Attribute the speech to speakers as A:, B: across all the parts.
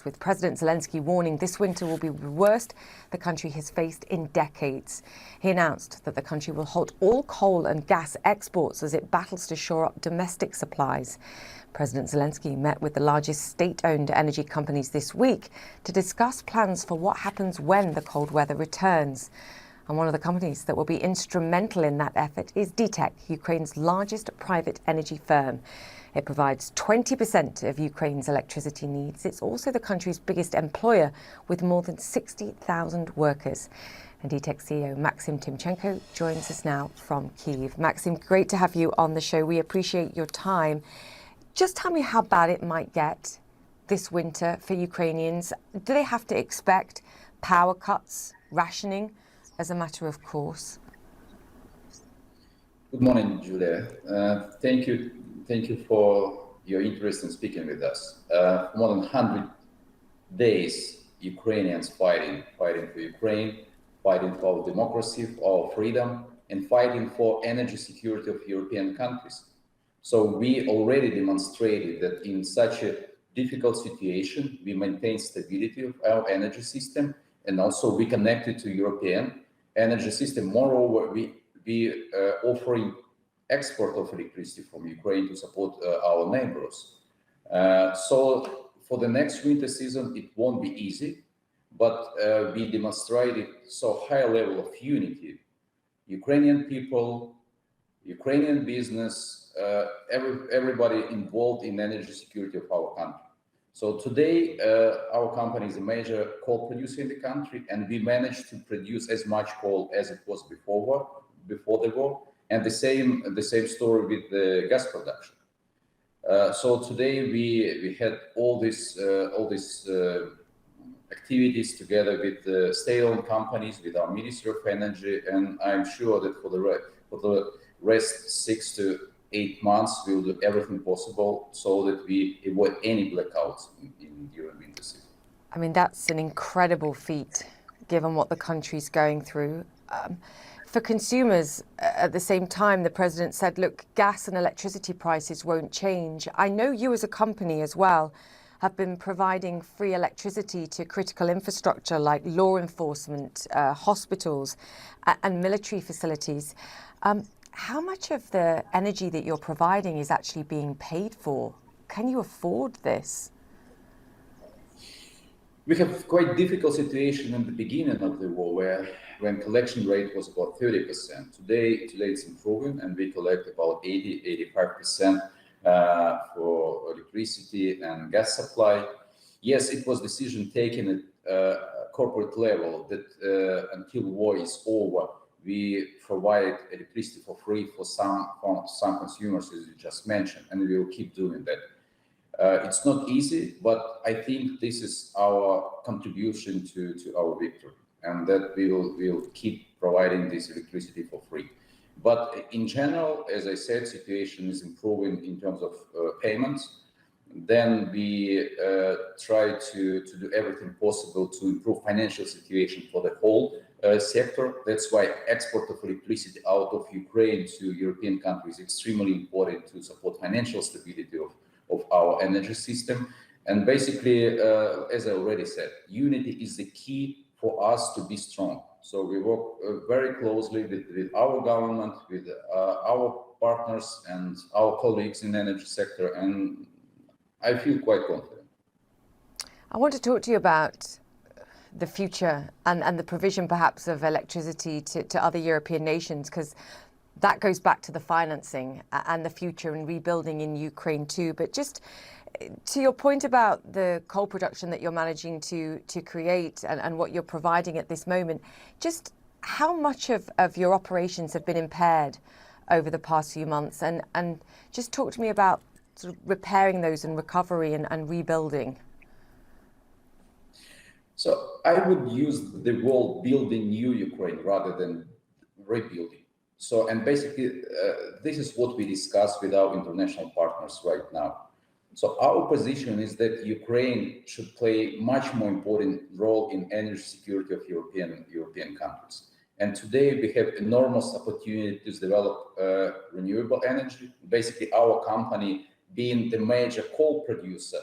A: with President Zelensky warning this winter will be the worst the country has faced in decades. He announced that the country will halt all coal and gas exports as it battles to shore up domestic supplies. President Zelensky met with the largest state owned energy companies this week to discuss plans for what happens when the cold weather returns. And one of the companies that will be instrumental in that effort is DTEK, Ukraine's largest private energy firm. It provides 20% of Ukraine's electricity needs. It's also the country's biggest employer with more than 60,000 workers. And DTEK CEO Maxim Timchenko joins us now from Kyiv. Maxim, great to have you on the show. We appreciate your time. Just tell me how bad it might get this winter for Ukrainians. Do they have to expect power cuts, rationing as a matter of course?
B: Good morning, Julia. Uh, thank you thank you for your interest in speaking with us. Uh, more than 100 days, Ukrainians fighting, fighting for Ukraine, fighting for democracy, for freedom, and fighting for energy security of European countries. So we already demonstrated that in such a difficult situation, we maintain stability of our energy system, and also we connected to European energy system. Moreover, we we uh, offering export of electricity from Ukraine to support uh, our neighbors. Uh, so for the next winter season, it won't be easy, but uh, we demonstrated so high level of unity. Ukrainian people, Ukrainian business, uh, every, everybody involved in energy security of our country. So today, uh, our company is a major coal producer in the country, and we managed to produce as much coal as it was before war, before the war and the same the same story with the gas production. Uh, so today we we had all this uh, all these uh, activities together with the state-owned companies, with our Ministry of Energy, and I'm sure that for the for the rest six to eight months we will do everything possible so that we avoid any blackouts in, in during winter season.
A: I mean that's an incredible feat, given what the country's going through. Um, for consumers, at the same time, the president said, look, gas and electricity prices won't change. I know you as a company as well have been providing free electricity to critical infrastructure like law enforcement, uh, hospitals, uh, and military facilities. Um, how much of the energy that you're providing is actually being paid for? Can you afford this?
B: We have quite difficult situation in the beginning of the war where when collection rate was about 30%. Today, today it's improving and we collect about 80, 85% uh, for electricity and gas supply. Yes, it was decision taken at uh, corporate level that uh, until war is over, we provide electricity for free for some for some consumers, as you just mentioned, and we will keep doing that. Uh, it's not easy, but I think this is our contribution to, to our victory and that we will, keep providing this electricity for free. But in general, as I said, situation is improving in terms of uh, payments. Then we uh, try to, to do everything possible to improve financial situation for the whole sector. That's why export of electricity out of Ukraine to European countries is extremely important to support financial stability our energy system. And basically, uh, as I already said, unity is the key for us to be strong. So we work uh, very closely with, with our government, with uh, our partners and our colleagues in the energy sector, and I feel quite confident.
A: I want to talk to you about the future and, and the provision perhaps of electricity to, to other European nations, because that goes back to the financing uh, and the future and rebuilding in Ukraine too. But just uh, to your point about the coal production that you're managing to to create and, and what you're providing at this moment, just how much of, of your operations have been impaired over the past few months? And, and just talk to me about sort of repairing those and recovery and, and rebuilding.
B: So I would use the word building new Ukraine rather than rebuilding. So, and basically, uh, this is what we discuss with our international partners right now. So our position is that Ukraine should play much more important role in energy security of European European countries. And today we have enormous opportunity to develop uh, renewable energy. Basically, our company being the major coal producer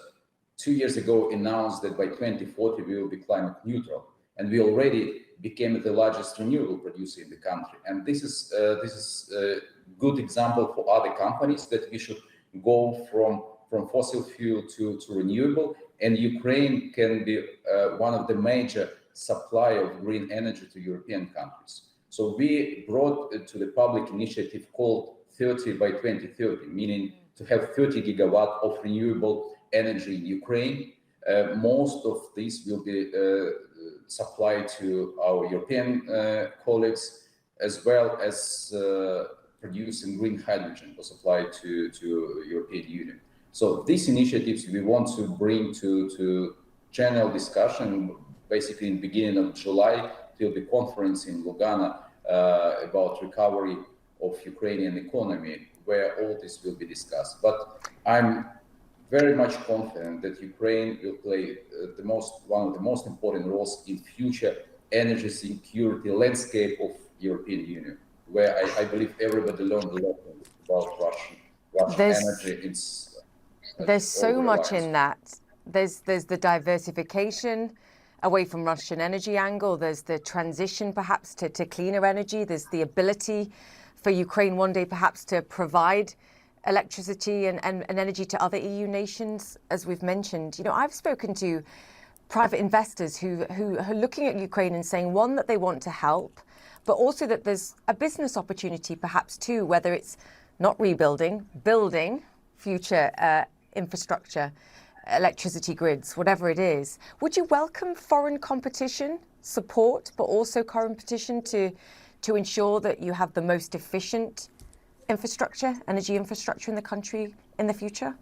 B: two years ago announced that by 2040 we will be climate neutral, and we already became the largest renewable producer in the country. And this is uh, this is a good example for other companies that we should go from from fossil fuel to, to renewable. And Ukraine can be uh, one of the major supply of green energy to European countries. So we brought uh, to the public initiative called 30 by 2030, meaning to have 30 gigawatt of renewable energy in Ukraine. Uh, most of this will be uh, supplied to our European uh, colleagues, as well as uh, producing green hydrogen for supply to, to European Union. So these initiatives we want to bring to, to general discussion, basically in beginning of July, till the conference in Lugana uh, about recovery of Ukrainian economy, where all this will be discussed. But I'm very much confident that Ukraine will play uh, the most one of the most important roles in future energy security landscape of European Union, where I, I believe everybody learned a lot about Russian Russian
A: There's-
B: energy. It's uh,
A: There's so much in that. There's there's the diversification away from Russian energy angle. There's the transition perhaps to, to cleaner energy. There's the ability for Ukraine one day perhaps to provide electricity and, and, and energy to other EU nations, as we've mentioned. You know, I've spoken to private investors who, who are looking at Ukraine and saying, one, that they want to help, but also that there's a business opportunity perhaps too, whether it's not rebuilding, building future uh, infrastructure, electricity grids, whatever it is. Would you welcome foreign competition, support, but also competition to, to ensure that you have the most efficient infrastructure, energy infrastructure in the country in the future?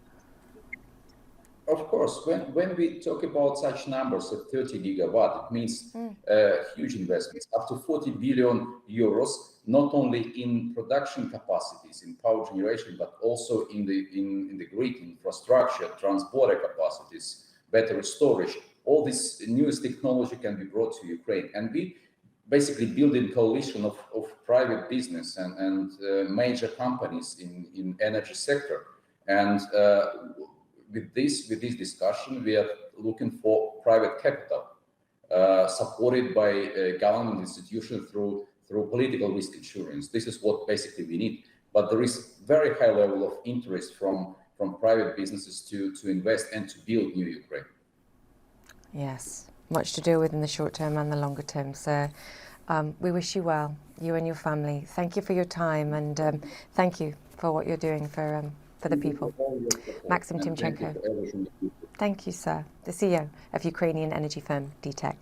B: Of course, when, when we talk about such numbers of 30 gigawatt, it means uh, huge investments, up to 40 billion euros, not only in production capacities, in power generation, but also in the in, in the grid infrastructure, transporter capacities, battery storage. All this newest technology can be brought to Ukraine, and we basically building coalition of, of private business and, and uh, major companies in, in energy sector. And uh, with this with this discussion, we are looking for private capital uh, supported by uh, government institutions through through political risk insurance. This is what basically we need. But there is very high level of interest from from private businesses to to invest and to build new Ukraine.
A: Yes, much to do with in the short term and the longer term. So um, we wish you well, you and your family. Thank you for your time and um, thank you for what you're doing for um, for the people. Maxim
B: And thank you
A: Timchenko. Thank you, sir. The CEO of Ukrainian energy firm DTEC.